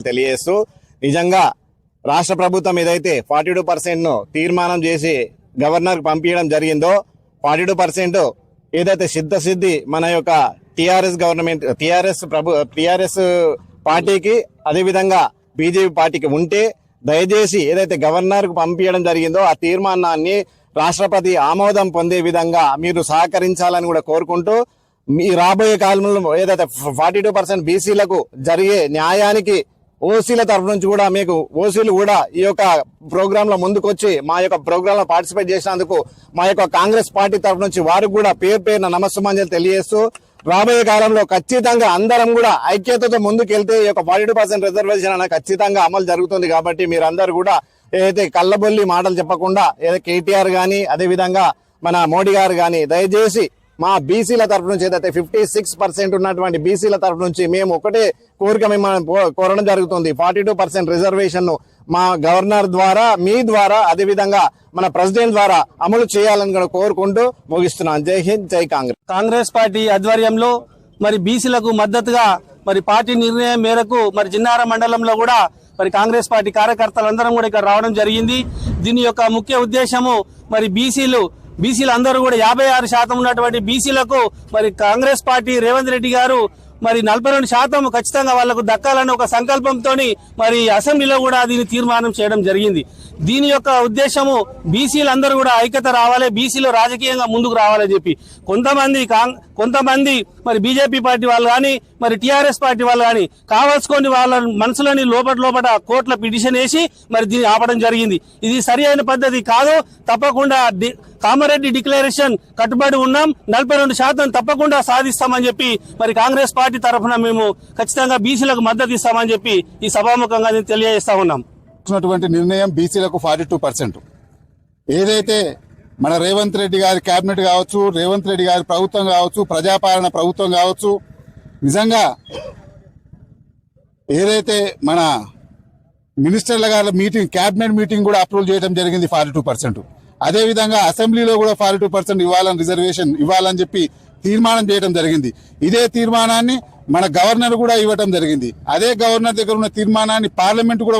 తెలియజేస్తూ నిజంగా రాష్ట్ర ప్రభుత్వం ఏదైతే ఫార్టీ టూ పర్సెంట్ను తీర్మానం చేసి గవర్నర్కు పంపించడం జరిగిందో ఫార్టీ టూ పర్సెంట్ ఏదైతే సిద్ధసిద్ధి మన యొక్క టిఆర్ఎస్ గవర్నమెంట్ టిఆర్ఎస్ ప్రభు టిఆర్ఎస్ పార్టీకి అదేవిధంగా బీజేపీ పార్టీకి ఉంటే దయచేసి ఏదైతే గవర్నర్కు పంపించడం జరిగిందో ఆ తీర్మానాన్ని రాష్ట్రపతి ఆమోదం పొందే విధంగా మీరు సహకరించాలని కూడా కోరుకుంటూ మీ రాబోయే కాలంలో ఏదైతే ఫార్టీ టూ పర్సెంట్ బీసీలకు జరిగే న్యాయానికి ఓసీల తరఫు నుంచి కూడా మీకు ఓసీలు కూడా ఈ యొక్క ప్రోగ్రామ్లో ముందుకొచ్చి మా యొక్క ప్రోగ్రామ్లో పార్టిసిపేట్ చేసినందుకు మా యొక్క కాంగ్రెస్ పార్టీ తరఫు నుంచి వారికి కూడా పేరు పేరున నమస్సుమాంజలు తెలియజేస్తూ రాబోయే కాలంలో ఖచ్చితంగా అందరం కూడా ఐక్యతతో ముందుకెళ్తే ఈ యొక్క ఫార్టీ పర్సెంట్ రిజర్వేషన్ అనేది ఖచ్చితంగా అమలు జరుగుతుంది కాబట్టి మీరందరూ కూడా ఏదైతే కళ్ళబొల్లి మాటలు చెప్పకుండా ఏదైతే కేటీఆర్ కానీ అదేవిధంగా మన మోడీ గారు కానీ దయచేసి మా బీసీల తరఫు నుంచి ఏదైతే ఫిఫ్టీ సిక్స్ పర్సెంట్ ఉన్నటువంటి బీసీల తరఫు నుంచి మేము ఒకటే కోరిక మిమ్మల్ని కోరడం జరుగుతుంది. ఫార్టీ టూ పర్సెంట్ రిజర్వేషన్ మా గవర్నర్ ద్వారా మీ ద్వారా అదే విధంగా మన ప్రెసిడెంట్ ద్వారా అమలు చేయాలని కూడా కోరుకుంటూ ముగిస్తున్నాను జై హింద్ జై కాంగ్రెస్. కాంగ్రెస్ పార్టీ ఆధ్వర్యంలో మరి బీసీలకు మద్దతుగా మరి పార్టీ నిర్ణయం మేరకు మరి జిన్నార మండలంలో కూడా మరి కాంగ్రెస్ పార్టీ కార్యకర్తలందరం కూడా ఇక్కడ రావడం జరిగింది. దీని యొక్క ముఖ్య ఉద్దేశము మరి బీసీలు బీసీలు అందరూ కూడా యాభై ఆరు శాతం ఉన్నటువంటి బీసీలకు మరి కాంగ్రెస్ పార్టీ రేవంత్ రెడ్డి గారు మరి నలభై రెండు శాతం ఖచ్చితంగా వాళ్ళకు దక్కాలని ఒక సంకల్పంతో మరి అసెంబ్లీలో కూడా దీన్ని తీర్మానం చేయడం జరిగింది. దీని యొక్క ఉద్దేశము బీసీలు అందరూ కూడా ఐక్యత రావాలి బీసీలు రాజకీయంగా ముందుకు రావాలని చెప్పి. కొంతమంది కొంతమంది మరి బీజేపీ పార్టీ వాళ్ళు కానీ మరి టీఆర్ఎస్ పార్టీ వాళ్ళు కానీ కావాల్సుకొని వాళ్ళ మనసులోని లోపల లోపల కోర్టుల పిటిషన్ వేసి మరి దీన్ని ఆపడం జరిగింది. ఇది సరి అయిన పద్ధతి కాదు తప్పకుండా కామారెడ్డి డిక్లరేషన్ కట్టుబడి ఉన్నాం. నలభై రెండు శాతం తప్పకుండా సాధిస్తామని చెప్పి మరి కాంగ్రెస్ పార్టీ తరఫున మేము ఖచ్చితంగా బీసీలకు మద్దతు ఇస్తామని చెప్పి ఈ సభాముఖంగా తెలియజేస్తా ఉన్నాం. నిర్ణయం బీసీలకు ఫార్టీ టూ పర్సెంట్. ఏదైతే మన రేవంత్ రెడ్డి గారి కేబినెట్ కావచ్చు రేవంత్ రెడ్డి గారి ప్రభుత్వం కావచ్చు ప్రజాపాలన ప్రభుత్వం కావచ్చు నిజంగా ఏదైతే మన మినిస్టర్ల గారి మీటింగ్ కేబినెట్ మీటింగ్ కూడా అప్రూవ్ చేయడం జరిగింది ఫార్టీ టూ పర్సెంట్. అదేవిధంగా అసెంబ్లీలో కూడా ఫార్టీ టూ పర్సెంట్ ఇవ్వాలని రిజర్వేషన్ ఇవ్వాలని చెప్పి తీర్మానం చేయడం జరిగింది. ఇదే తీర్మానాన్ని మన గవర్నర్ కూడా ఇవ్వడం జరిగింది. అదే గవర్నర్ దగ్గర ఉన్న తీర్మానాన్ని పార్లమెంట్ కూడా